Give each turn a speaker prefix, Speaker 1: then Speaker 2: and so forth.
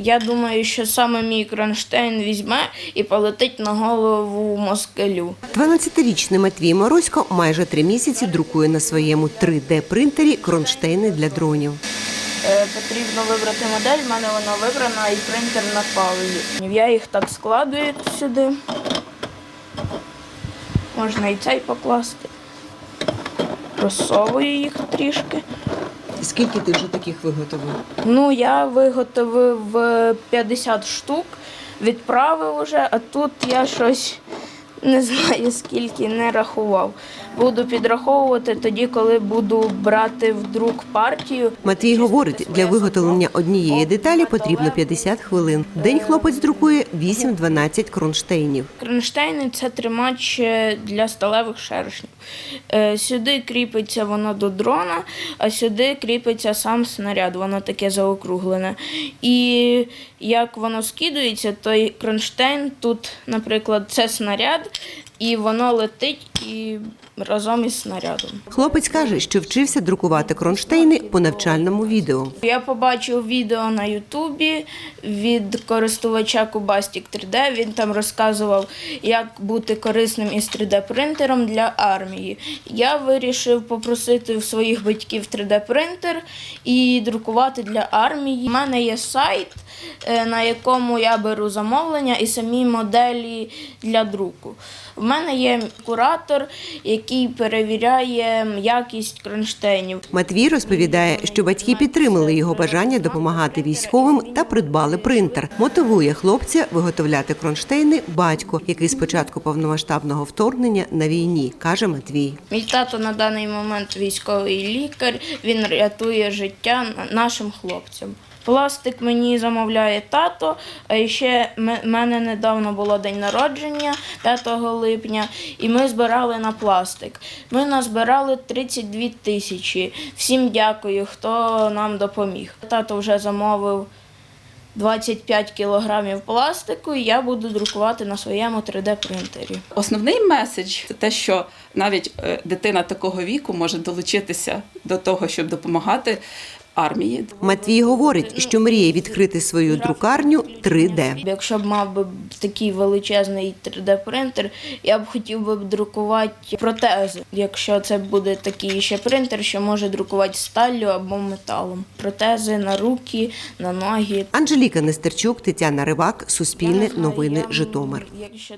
Speaker 1: Я думаю, що саме мій кронштейн візьме і полетить на голову москалю.
Speaker 2: 12-річний Матвій Моросько майже три місяці друкує на своєму 3D-принтері кронштейни для дронів.
Speaker 1: Е, потрібно вибрати модель, в мене вона вибрана і принтер на паузі. Я їх так складую сюди. Можна і цей покласти. Розсовую їх трішки.
Speaker 2: Скільки ти вже таких виготовив?
Speaker 1: Ну, я виготовив е, 50 штук, відправив уже, а тут я щось не знаю скільки не рахував. Буду підраховувати тоді, коли буду брати в друк партію.
Speaker 2: Матвій говорить, для виготовлення однієї деталі потрібно 50 хвилин. День хлопець друкує 8-12 кронштейнів.
Speaker 1: Кронштейни це тримач е, для сталевих шершнів. Е, Сюди кріпиться воно до дрона, а сюди кріпиться сам снаряд, воно таке заокруглене. І як воно скидується, той кронштейн тут, наприклад, це снаряд, і воно летить і разом із снарядом.
Speaker 2: Хлопець каже, що вчився друкувати кронштейни по навчальному відео.
Speaker 1: Я побачив відео на Ютубі від користувача Кубастік 3D. Він там розказував, як бути корисним із 3D-принтером для армії. Я вирішив попросити в своїх батьків 3D-принтер і друкувати для армії. У мене є сайт, на якому я беру замовлення і самі моделі для друку. В мене є куратор, який перевіряє якість кронштейнів.
Speaker 2: Матвій розповідає, що батьки підтримали його бажання допомагати військовим та придбали принтер. Мотивує хлопця виготовляти кронштейни батько, який з початку повномасштабного вторгнення на війні, каже Матвій.
Speaker 1: Мій тато на даний момент військовий лікар. Він рятує життя нашим хлопцям. Пластик мені замовляє тато, а ще в мене недавно було день народження 5 липня, і ми збирали на пластик. Ми назбирали 32 тисячі. Всім дякую, хто нам допоміг. Тато вже замовив 25 кілограмів пластику, і я буду друкувати на своєму 3D-принтері.
Speaker 3: Основний меседж це те, що навіть е, дитина такого віку може долучитися до того, щоб допомагати армії.
Speaker 2: Матвій говорить, що мріє відкрити свою друкарню 3D.
Speaker 1: Якщо б мав би такий величезний 3D-принтер, я б хотів би друкувати протези. Якщо це буде такий ще принтер, що може друкувати сталлю або металом. Протези на руки, на ноги.
Speaker 2: Анжеліка Нестерчук, Тетяна Ривак, Суспільне новини, Житомир.
Speaker 1: Якщо